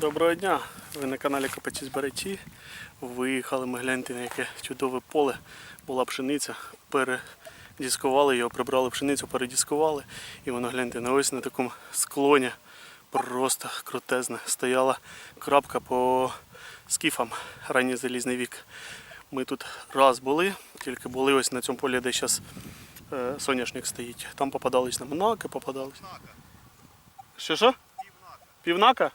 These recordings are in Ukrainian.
Доброго дня! Ви на каналі Копачі Зберечі. Виїхали ми гляньте на яке чудове поле. Була пшениця. Передіскували його, прибрали пшеницю, передіскували. І воно гляньте на ось на такому склоні. Просто крутезне. Стояла крапка по скіфам ранній залізний вік. Ми тут раз були, тільки були ось на цьому полі, де зараз е, соняшник стоїть. Там попадались нам наки, попадались. Що що? Півнака?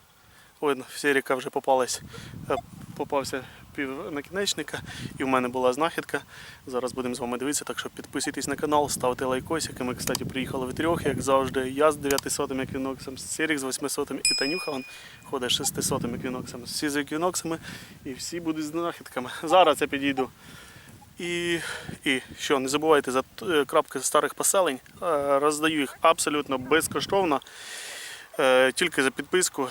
Видно, в Сіріка вже попалась, е, попався пів накінечника, і в мене була знахідка. Зараз будемо з вами дивитися, так що підписуйтесь на канал, ставте лайкосик. І Ми, кстати, приїхали в трьох, як завжди. Я з 900 еквіноксом, Сірік з 800 і Танюха він ходить з 600 еквіноксом. Всі з еквіноксами і всі будуть з знахідками. Зараз я підійду. І, і що, не забувайте за е, крапки старих поселень. Е, Роздаю їх абсолютно безкоштовно. Тільки за підписку.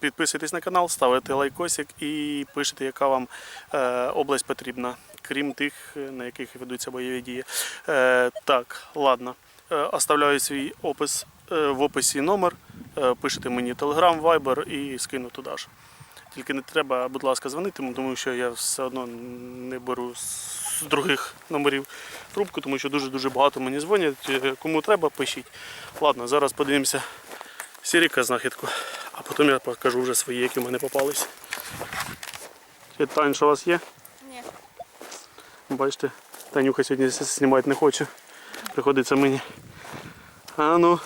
Підписуйтесь на канал, ставите лайкосик і пишете, яка вам е, область потрібна, крім тих, е, на яких ведуться бойові дії. Е, так, ладно. Оставляю свій опис в описі номер. Пишете мені Telegram, Viber і скину туди ж. Тільки не треба, будь ласка, дзвонити, тому що я все одно не беру з других номерів трубку, тому що дуже-дуже багато мені дзвонять. Кому треба, пишіть. Ладно, зараз подивимося Сіріка знахідку, потім я покажу вже свої, які в мене попались. Чи Тань, у вас є? Ні. Бачите, Танюха сьогодні знімати не хоче. Приходиться мені. А ну,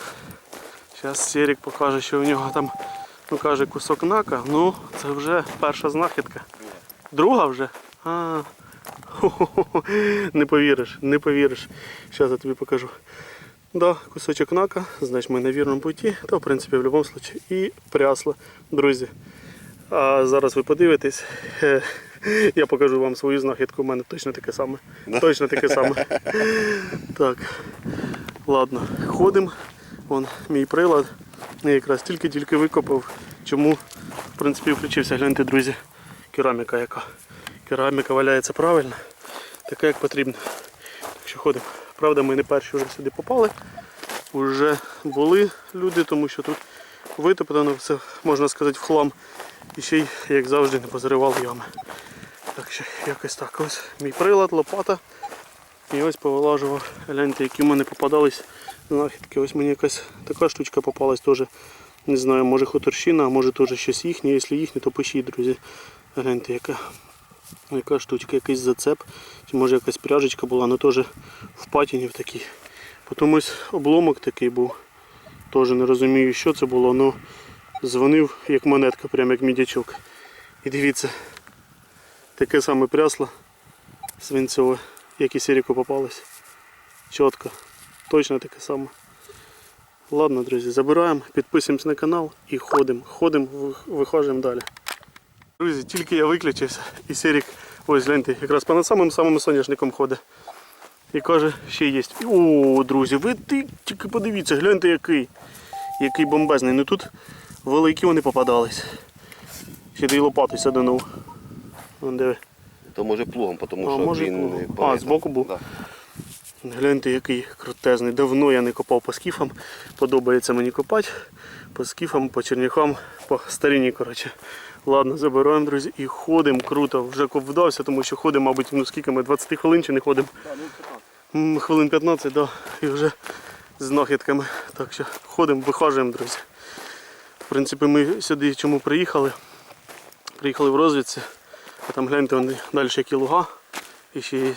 зараз Сірік покаже, що у нього там ну, каже кусок нака. Ну, це вже перша знахідка. Друга вже? А. Не повіриш, не повіриш. Зараз я тобі покажу. Да, кусочок нака, значить ми на вірному путі, та в принципі в будь-якому випадку і прясло, друзі. А зараз ви подивитесь, е, я покажу вам свою знахідку, у мене точно таке саме. Точно таке саме. Так, ладно, ходимо. Вон мій прилад. Я якраз тільки-тільки викопав. Чому, в принципі, включився, гляньте, друзі, кераміка яка. Кераміка валяється правильно, така як потрібно. Так що ходимо. Правда, ми не перші вже сюди попали. Уже були люди, тому що тут витоптано все, можна сказати, в хлам. І ще й, як завжди, не позаривали ями. Так що якось так. Ось мій прилад, лопата. І ось повилажував. Гляньте, які в мене попадались знахідки. Ось мені якась така штучка попалась теж. Не знаю, може хуторщина, а може теж щось їхнє. Якщо їхнє, то пишіть, друзі. Гляньте, яка, яка штучка, якийсь зацеп. Чи може якась пряжечка була, але теж в патіні в такій. Потім ось обломок такий був. Теж не розумію, що це було, але дзвонив як монетка, прям як мідячок. І дивіться, таке саме прясло свинцеве, як і Сіріку попалось. Чітко. Точно таке саме. Ладно, друзі, забираємо, підписуємось на канал і ходимо. Ходимо, виходимо далі. Друзі, тільки я виключився і Сірік, ось гляньте, якраз понад самим самим соняшником ходить. І каже, ще є. О, друзі, ви ти тільки подивіться, гляньте який. Який бомбезний. Ну тут великі вони попадались. Ще й лопату саданув. Вон диви. То може плугом, тому А, що може він плугом. А, пам'ятає. збоку був? Да. Гляньте, який крутезний. Давно я не копав по скіфам. Подобається мені копати. По скіфам, по черняхам, по старині, коротше. Ладно, забираємо, друзі, і ходимо круто. Вже коп вдався, тому що ходимо, мабуть, ну скільки ми 20 хвилин чи не ходимо. М, Хвилин 15, да. І вже з знахідками. Так що ходимо, вихажуємо, друзі. В принципі, ми сюди чому приїхали? Приїхали в розвідці. А там гляньте, вони далі які луга. І ще є.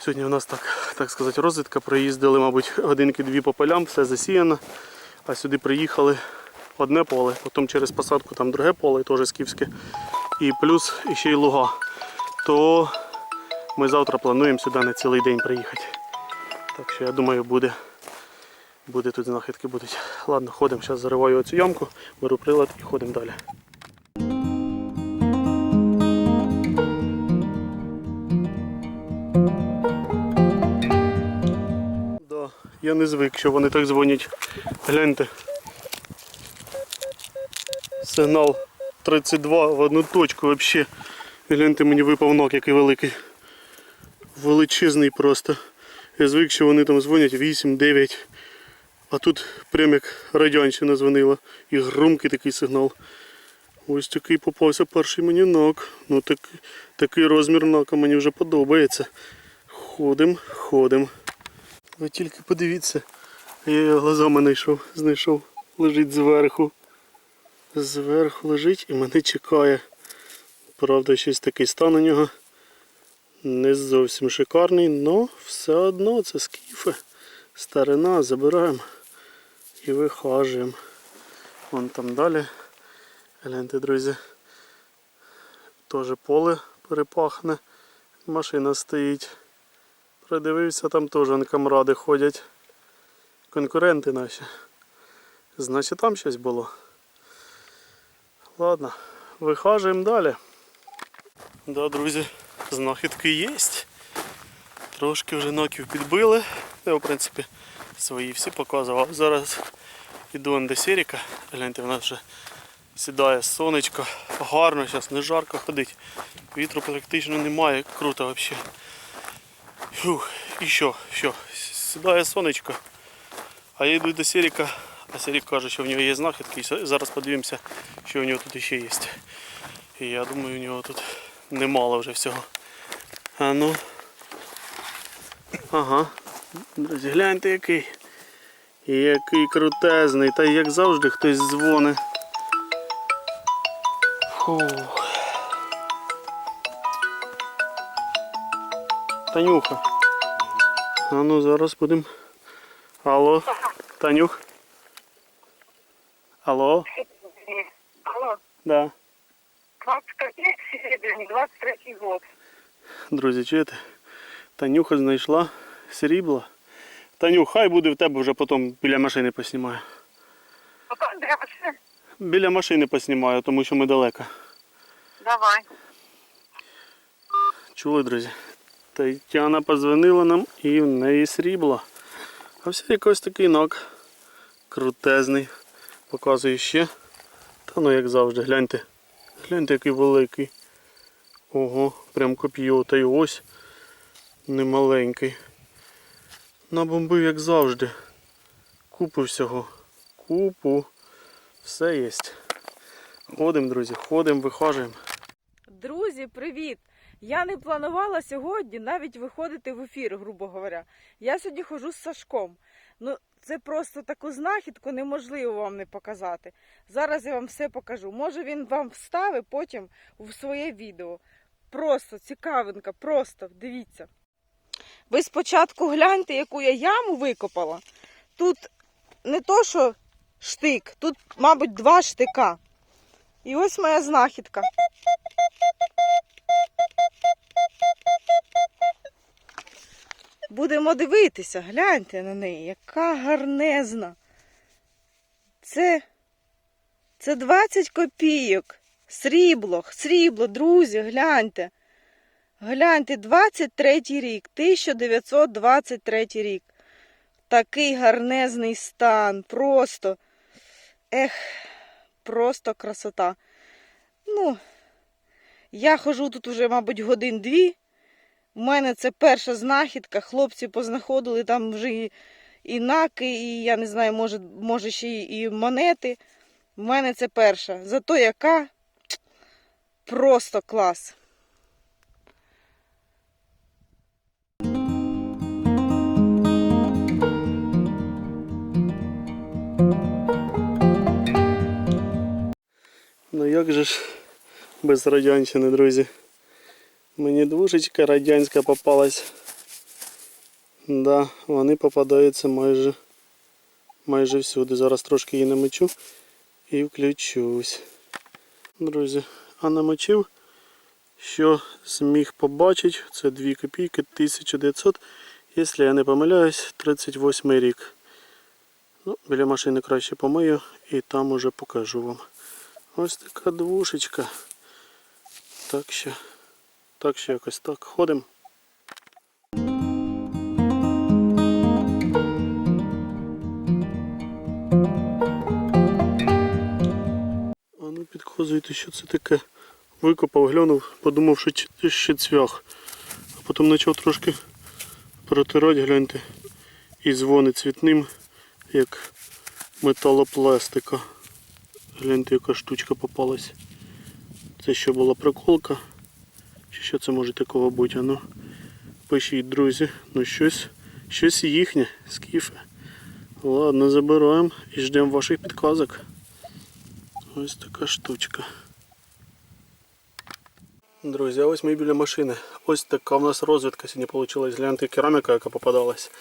Сьогодні у нас так, так сказати, розвідка. Проїздили, мабуть, годинки-дві по полям, все засіяно. А сюди приїхали одне поле, потім через посадку там друге поле, теж скіфське. І плюс ще й луга. То ми завтра плануємо сюди на цілий день приїхати. Так що я думаю, буде, буде тут знахідки будуть. Ладно, ходимо, зараз зариваю оцю ямку, беру прилад і ходимо далі. Я не звик, що вони так дзвонять. Гляньте. Сигнал 32 в одну точку взагалі. Гляньте, мені випав ног, який великий. Величезний просто. Я звик, що вони там дзвонять 8-9. А тут прям як радянщина дзвонила. І громкий такий сигнал. Ось такий попався перший мені нак. Ну так, такий розмір нака мені вже подобається. Ходим, ходим. Ви тільки подивіться. Я його глазами знайшов, знайшов. Лежить зверху. Зверху лежить і мене чекає. Правда, щось такий стан у нього. Не зовсім шикарний, але все одно це скіфи. Старина, забираємо і вихажуємо. Вон там далі. Гляньте, друзі. Теж поле перепахне. Машина стоїть. Придивився, там теж он камради ходять. Конкуренти наші. Значить там щось було. Ладно, вихажуємо далі. Да, друзі, знахідки є. Трошки вже ноків підбили. Я, в принципі, свої всі показував. Зараз іду до Серіка. Гляньте, в нас вже сідає сонечко. Гарно, зараз не жарко ходить. Вітру практично немає, круто взагалі. Фух, і що, що, сідає сонечко. А я йду до Серіка, а Серік каже, що в нього є знахідки. І зараз подивимося, що в нього тут ще є. І я думаю, у нього тут немало вже всього. А ну. Ага. Друзі, гляньте який. Який крутезний. Та як завжди хтось дзвонить. Фух. Танюха. А ну зараз будемо. Алло, Танюх. Алло, Алло, да. 25 серебряный, 23 год. Друзі, чуєте? Танюха знайшла срібло. Танюх, хай буде в тебе вже потім біля машини поснімаю. Біля машини поснімаю, тому що ми далеко. Давай. Чули, друзі? Тетяна позвонила нам і в неї срібло. А все якось такий нок. Крутезний. Показую ще. Та ну як завжди, гляньте. Гляньте, який великий. Ого, прям коп'є, та й ось немаленький. Набомбив, як завжди. Купу всього. Купу. Все є. Ходимо, друзі, ходимо, вихажуємо. Друзі, привіт! Я не планувала сьогодні навіть виходити в ефір, грубо говоря. Я сьогодні хожу з Сашком. Ну, це просто таку знахідку неможливо вам не показати. Зараз я вам все покажу. Може він вам вставить потім в своє відео. Просто цікавинка, просто дивіться. Ви спочатку гляньте, яку я яму викопала. Тут не то, що штик, тут, мабуть, два штика. І ось моя знахідка. Будемо дивитися, гляньте на неї, яка гарнезна. Це, це 20 копійок. Срібло, срібло, друзі, гляньте. Гляньте, 23 рік, 1923 рік. Такий гарнезний стан. Просто. Ех, просто красота. Ну, я хожу тут уже, мабуть, годин-дві. У мене це перша знахідка. Хлопці познаходили там вже і, наки, і я не знаю, може, може ще і монети. У мене це перша. Зато яка просто клас. Ну як же ж без радянщини, друзі. Мені двушечка радянська попалась. Да, вони попадаються майже майже всюди. Зараз трошки її намочу і включусь. Друзі, а намочив, що зміг побачити, це 2 копійки 1900, якщо я не помиляюсь, 38 рік. Ну, біля машини краще помию і там уже покажу вам. Ось така двушечка. Так що, так що якось так. Ходимо. А ну підказуйте, що це таке. Викопав, глянув, подумав, що ще цвях. А потім почав трошки протирати, гляньте. І дзвонить цвітним, як металопластика. Гляньте, яка штучка попалась. Це що була проколка? Чи що це може такого бути? А Ну, пишіть, друзі. Ну щось, щось їхнє, скіфе. Ладно, забираємо і ждемо ваших підказок. Ось така штучка. Друзі, а ось ми біля машини. Ось така в нас розвідка сьогодні вийшла. Гляньте кераміка, яка попадалась.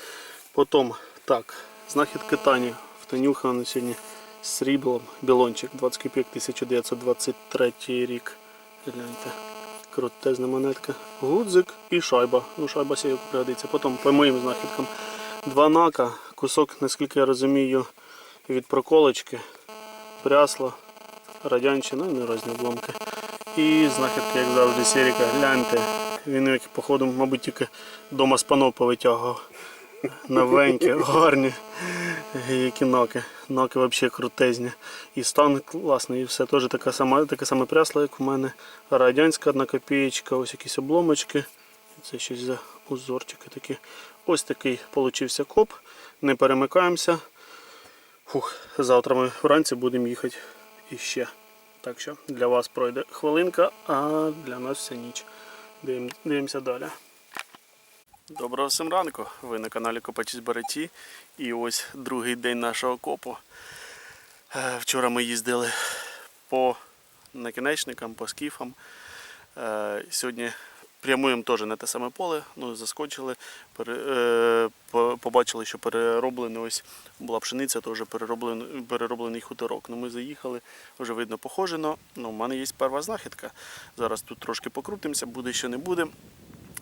Потім, так, знахідки Тані. Втонюхана сьогодні Сріблом. Білончик 20 копійок 1923 рік. Гляньте. Крутезна монетка. Гудзик і шайба. Ну, шайба сіяку пригодиться. Потім по моїм знахідкам. Два нака, кусок, наскільки я розумію, від проколочки, прясло, радянщина, не різні обломки. І знахідки, як завжди, Сіріка, гляньте. Він як походу, мабуть, тільки дома з панов повитягував. Новенькі, гарні. Які наки. Наки взагалі крутезні. І стан класний, і все теж така сама, таке саме прясло, як у мене. Радянська одна копієчка, ось якісь обломочки. Це щось за узорчики такі. Ось такий получився коп. Не перемикаємося. Фух, завтра ми вранці будемо їхати іще. Так що для вас пройде хвилинка, а для нас вся ніч. Дивимося далі. Доброго всім ранку. Ви на каналі Копачі Береті. І ось другий день нашого копу. Е, Вчора ми їздили по накінечникам, по скіфам. Е, Сьогодні прямуємо теж на те саме поле. Ну, заскочили, е, побачили, що перероблений ось була пшениця, теж перероблений, перероблений хуторок. Ну, ми заїхали, вже видно похожено. Ну, у мене є перша знахідка. Зараз тут трошки покрутимося, буде що не буде.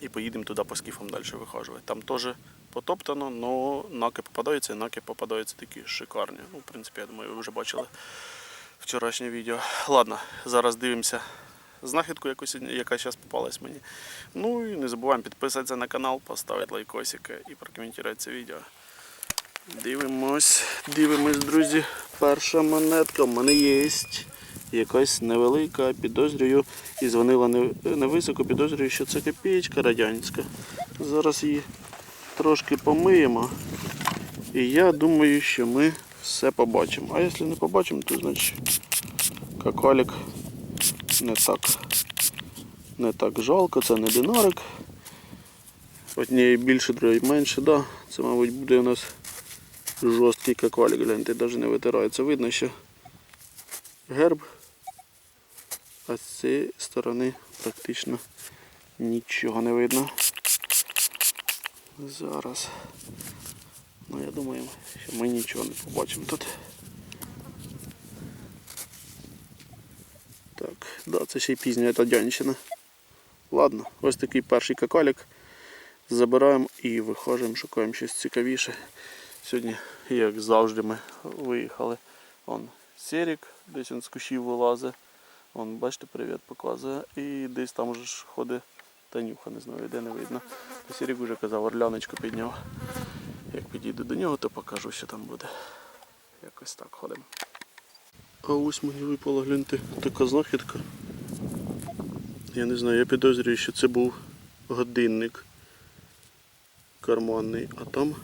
І поїдемо туди по скіфам далі вихажувати. Там теж потоптано, але наки попадаються, і наки попадаються такі шикарні. Ну, в принципі, я думаю, ви вже бачили вчорашнє відео. Ладно, зараз дивимося знахідку, яку сьогодні- яка зараз попалась мені. Ну і не забуваємо підписатися на канал, поставити лайкосики і прокоментувати це відео. Дивимось, дивимось, друзі. Перша монетка в мене є. Якась невелика, підозрюю, і дзвонила невисоко, підозрюю, що це копієчка радянська. Зараз її трошки помиємо. І я думаю, що ми все побачимо. А якщо не побачимо, то значить какалік не так, не так жалко, це не динарик. Однієї більше, другої менше, да. Це, мабуть, буде у нас жорсткий какалік, гляньте, навіть не витирається. Видно, що герб, а з цієї сторони практично нічого не видно. Зараз. Ну я думаю, що ми нічого не побачимо тут. Так, да, це ще й пізня радянщина. Ладно, ось такий перший какалік. Забираємо і виходимо, шукаємо щось цікавіше. Сьогодні, як завжди, ми виїхали. Он Серік, десь він з кущів вилазить. Вон, бачите, привіт показує. І десь там вже ж ходить Танюха, не знаю, де не видно. То Серік вже казав, орляночку підняв. Як підійду до нього, то покажу, що там буде. Якось так ходимо. А ось мені випала, гляньте, така знахідка. Я не знаю, я підозрюю, що це був годинник карманний, а там,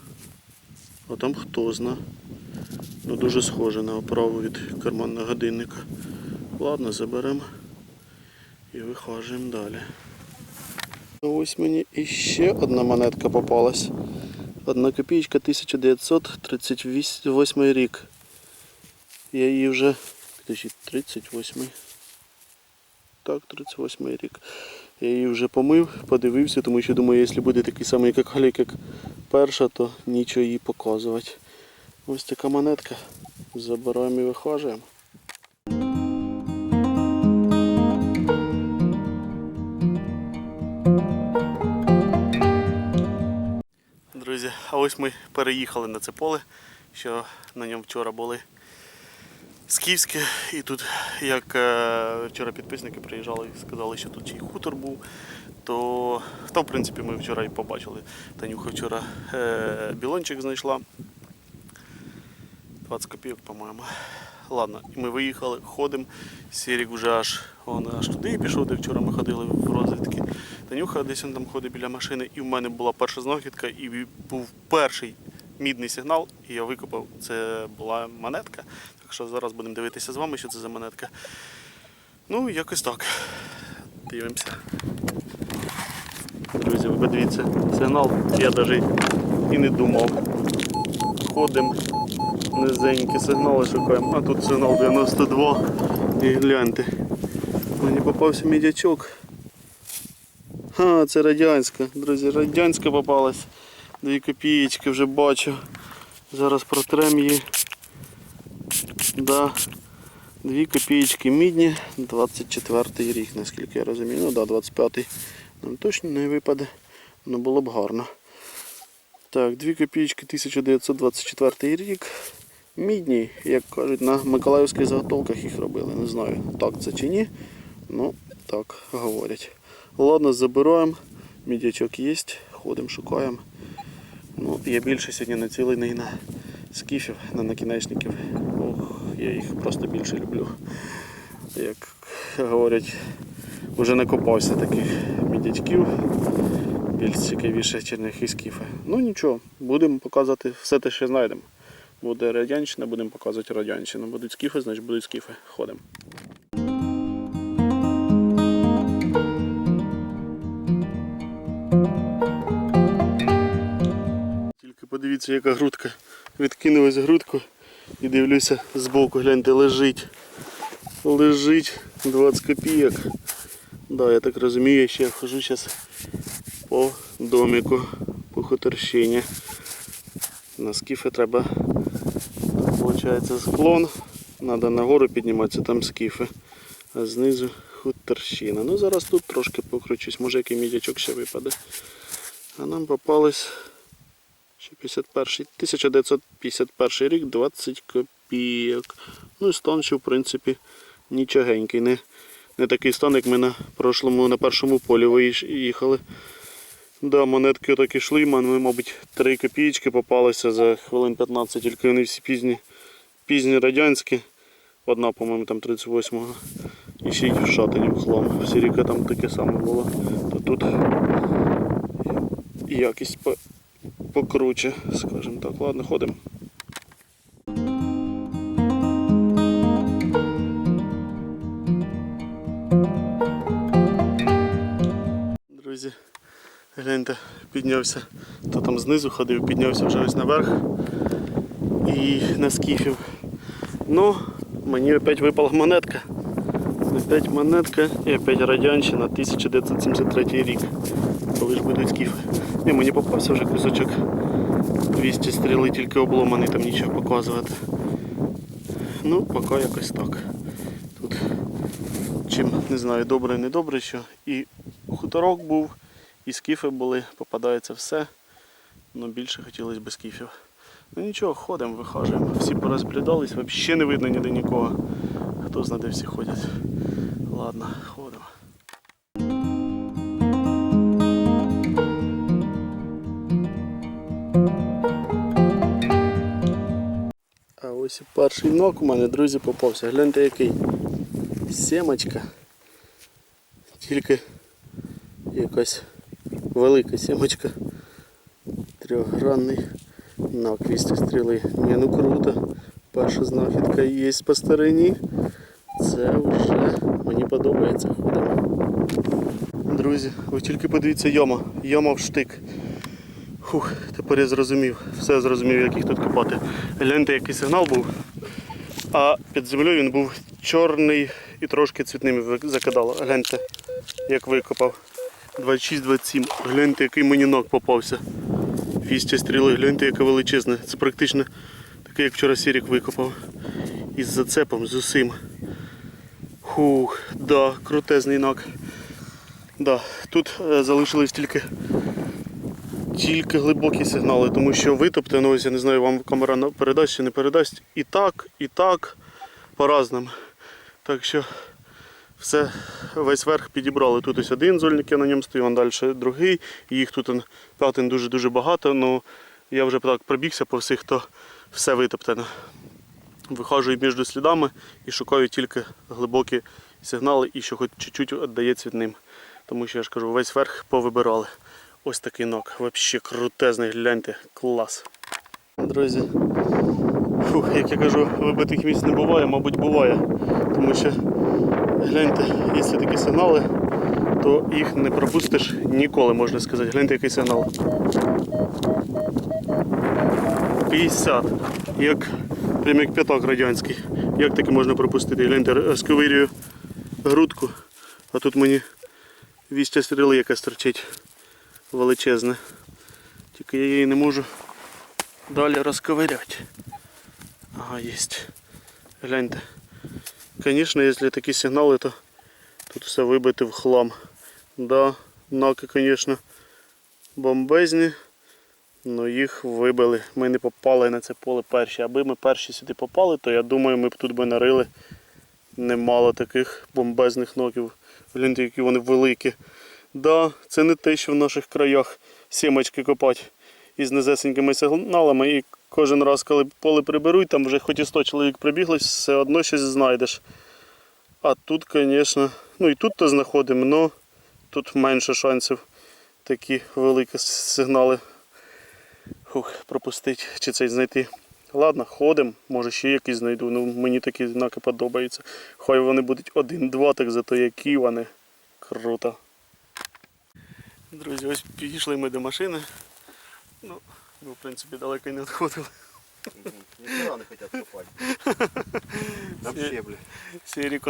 а там хто зна. Ну дуже схоже на оправу від карманного годинника. Ладно, заберемо і вихажуємо далі. Ось мені іще одна монетка попалась. Одна копійка 1938 рік. Я її вже. Підождіть, 38. Так, 38 рік. Я її вже помив, подивився, тому що думаю, якщо буде такий самий як Галік, як перша, то нічого їй показувати. Ось така монетка. Забираємо і вихажуємо. Друзі, а ось ми переїхали на це поле, що на ньому вчора були скіфське. І тут, як е, вчора підписники приїжджали і сказали, що тут ще й хутор був, то там, в принципі, ми вчора і побачили. Танюха вчора е, білончик знайшла. 20 копійок, по-моєму. Ладно, і ми виїхали, ходимо. Сірік вже аж, он, аж туди пішов, де вчора ми ходили в розвідки. Танюха десь він там ходить біля машини, і в мене була перша знахідка, і був перший мідний сигнал, і я викопав. Це була монетка. Так що зараз будемо дивитися з вами, що це за монетка. Ну, якось так. Дивимося. Друзі, ви подивіться, сигнал я навіть і не думав. Ходимо, низенькі сигнали шукаємо, а тут сигнал 92. І гляньте. Мені попався мідячок. А, це радянська. Друзі, радянська попалась. Дві копієчки вже бачу. Зараз протрем її. Да. Дві копієчки мідні, 24 рік, наскільки я розумію. Ну да, 25-й нам точно не випаде, але було б гарно. Так, дві копієчки 1924 рік. Мідні, як кажуть, на Миколаївських заготовках їх робили. Не знаю, так це чи ні. Ну, так говорять. Ладно, забираємо. Мідячок є, ходимо, шукаємо. Ну, я більше сьогодні націлений на скіфів, на накінечників. Ох, я їх просто більше люблю. Як говорять, вже накопався таких мідячків. Більш цікавіше черних і скіфи. Ну нічого, будемо показувати все те, що знайдемо. Буде радянщина, будемо показувати радянщину. Будуть скіфи, значить будуть скіфи. Ходимо. Подивіться, яка грудка. Відкинулась грудку і дивлюся збоку, гляньте, лежить. Лежить 20 копійок. Да, я так розумію, я ще хожу зараз по домику, по хуторщині. На скіфи треба, виходить, склон. Треба нагору підніматися, там скіфи. А знизу хуторщина. Ну зараз тут трошки покручусь, може який мідячок ще випаде. А нам попались ще 51 1951 рік, 20 копійок. Ну і стан ще в принципі нічогенький. Не, не такий стан, як ми на прошлому, на першому полі виїхали. Да, монетки так йшли, ми, мабуть, 3 копійки попалися за хвилин 15, тільки вони всі пізні, пізні радянські. Одна, по-моєму, там 38-го. І ще й в шатині в хлам. В Сіріка там таке саме було. То тут якість покруче, скажімо так. Ладно, ходимо. Друзі, гляньте, піднявся, то там знизу ходив, піднявся вже ось наверх і на скіфів. Ну, мені опять випала монетка. Опять монетка і опять радянщина 1973 рік. Коли ж будуть скіфи. Ні, мені попався вже кусочок 200 стріли, тільки обломаний, там нічого показувати. Ну, поки якось так. Тут чим не знаю, добре, не добре, що і хуторок був, і скіфи були, попадається все. але більше хотілося б скіфів. Ну нічого, ходимо, вихажуємо. Всі порозблідались, взагалі не видно ніде нікого. Хто знає, де всі ходять. Ладно, ходимо. Ось перший нок у мене, друзі, попався. Гляньте який. Сімочка. Тільки якась велика сімочка. Трьохгранний на квісті стріли. Ні, ну круто. Перша знахідка є по стороні. Це вже мені подобається. Ходимо. Друзі, ви тільки подивіться йома. Йома в штик. Фух, тепер я зрозумів. Все зрозумів, як їх тут копати. Гляньте, який сигнал був. А під землею він був чорний і трошки цвітним закидало. Гляньте, як викопав. 26-27. Гляньте, який мені ног попався. Фістя стріли, гляньте, яке величезне. Це практично таке, як вчора Сірік викопав. Із зацепом, з усім. Хух, да, крутезний ног. Да, тут е, залишились тільки тільки глибокі сигнали, тому що витоптано, ось я не знаю, вам камера передасть чи не передасть. І так, і так, по-разному. Так що все, весь верх підібрали. Тут ось один зольник, я на ньому стою, а далі другий. Їх тут п'ятин дуже-дуже багато, але я вже так пробігся по всіх, то все витоптано. Виходжу між слідами і шукаю тільки глибокі сигнали і що хоч чуть-чуть віддає цвітним. Тому що я ж кажу, весь верх повибирали. Ось такий нок. Взагалі крутезний, гляньте, клас. Друзі, фух, як я кажу, вибитих місць не буває, мабуть, буває. Тому що Гляньте, якщо такі сигнали, то їх не пропустиш ніколи, можна сказати. Гляньте, який сигнал. 50. Як прям як п'ятак радянський. Як таке можна пропустити? Гляньте, розковирюю грудку, а тут мені вістя стріли якась торчить величезне. Тільки я її не можу далі розковиряти. Ага, є. Гляньте. Звісно, якщо такі сигнали, то тут все вибите в хлам. Да, наки, звісно, бомбезні. Ну їх вибили. Ми не попали на це поле перші. Аби ми перші сюди попали, то я думаю, ми б тут би нарили немало таких бомбезних ноків. Гляньте, які вони великі. Да, це не те, що в наших краях сімочки копати із незесенькими сигналами. І кожен раз, коли поле приберуть, там вже хоч і 100 чоловік прибіглось, все одно щось знайдеш. А тут, звісно, ну і тут то знаходимо, але тут менше шансів такі великі сигнали Фух, пропустити чи цей знайти. Ладно, ходимо, може ще якісь знайду. Ну мені такі знаки подобаються. Хай вони будуть один-два, так зато які вони. Круто. Друзі, ось підійшли ми до машини. Ну, ми в принципі далеко й не відходили. Ніхера не хотять копати. Вообще, бля.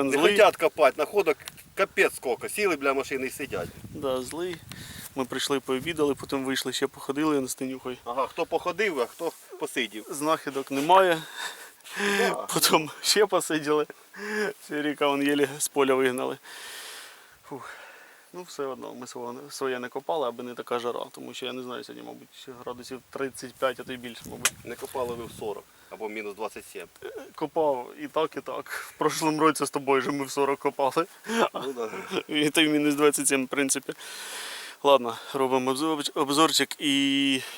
Не злий. хотять копати, находок капець сколько. Сіли, бля, машини і сидять. Да, злий. Ми прийшли, пообідали, потім вийшли, ще походили на стенюхою. Ага, хто походив, а хто посидів. Знахідок немає. Да. Потім ще посиділи. Сіріка вон єлі з поля вигнали. Фух. Ну, все одно, ми своє не копали, аби не така жара, тому що я не знаю, сьогодні, мабуть, градусів 35, а то й більше, мабуть. Не копали ви в 40 або мінус 27. Копав і так, і так. В прошлому році з тобою же ми в 40 копали. Ну, да. І то й мінус 27, в принципі. Ладно, робимо обзорчик і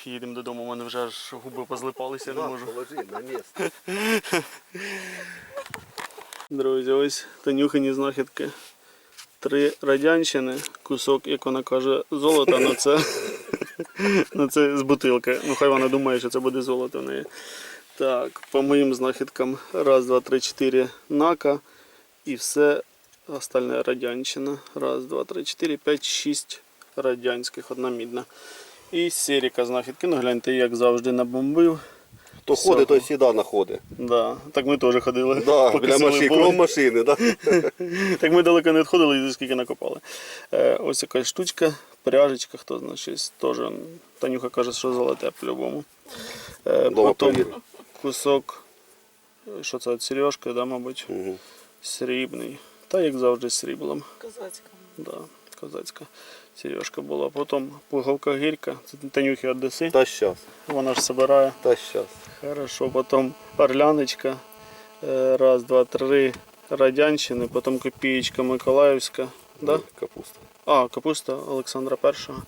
їдемо додому. У мене вже аж губи позлипалися, не можу. Положи на місце. Друзі, ось Танюхині знахідки. Три радянщини, кусок, як вона каже, золота на це. на це з бутилки. Ну хай вона думає, що це буде золото в неї. Так, по моїм знахідкам раз, два, три, чотири нака. І все остальне радянщина. Раз, два, три, чотири, п'ять, шість радянських, одна мідна. І серіка знахідки. Ну гляньте, як завжди набомбив. Хто ходить, той завжди знаходить. Да, так ми теж ходили. Да, поки біля машини, кром машини, да? Так ми далеко не відходили і скільки накопали. Е, ось якась штучка, пряжечка, хто знає щось теж. Танюха каже, що золоте по-любому. Е, потім кусок, е, що це, сережка, да, мабуть, Мгм. срібний. Та як завжди з сріблом. Козацька. Да, козацька сережка була. Потім пуговка гірка, це Танюхи Одеси. Та щас, Вона ж збирає. та щас. Хорошо, потім орляночка. Е, Раз, два, три радянщини, потім копієчка Миколаївська. Да? Капуста. А, капуста Олександра Першого.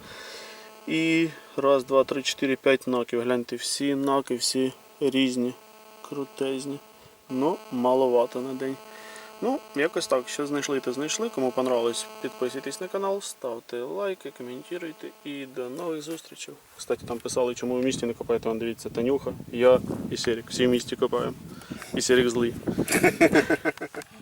І раз, два, три, чотири, п'ять наків. Гляньте, всі наки, всі різні, крутезні. Ну, маловато на день. Ну, якось так. Що знайшли, то знайшли. Кому понравилось, підписуйтесь на канал, ставте лайки, коментуйте і до нових зустрічей. Кстати, там писали, чому в місті не копаєте. Вон дивіться, Танюха, я і Серік. Всі в місті копаємо. І Серік злий.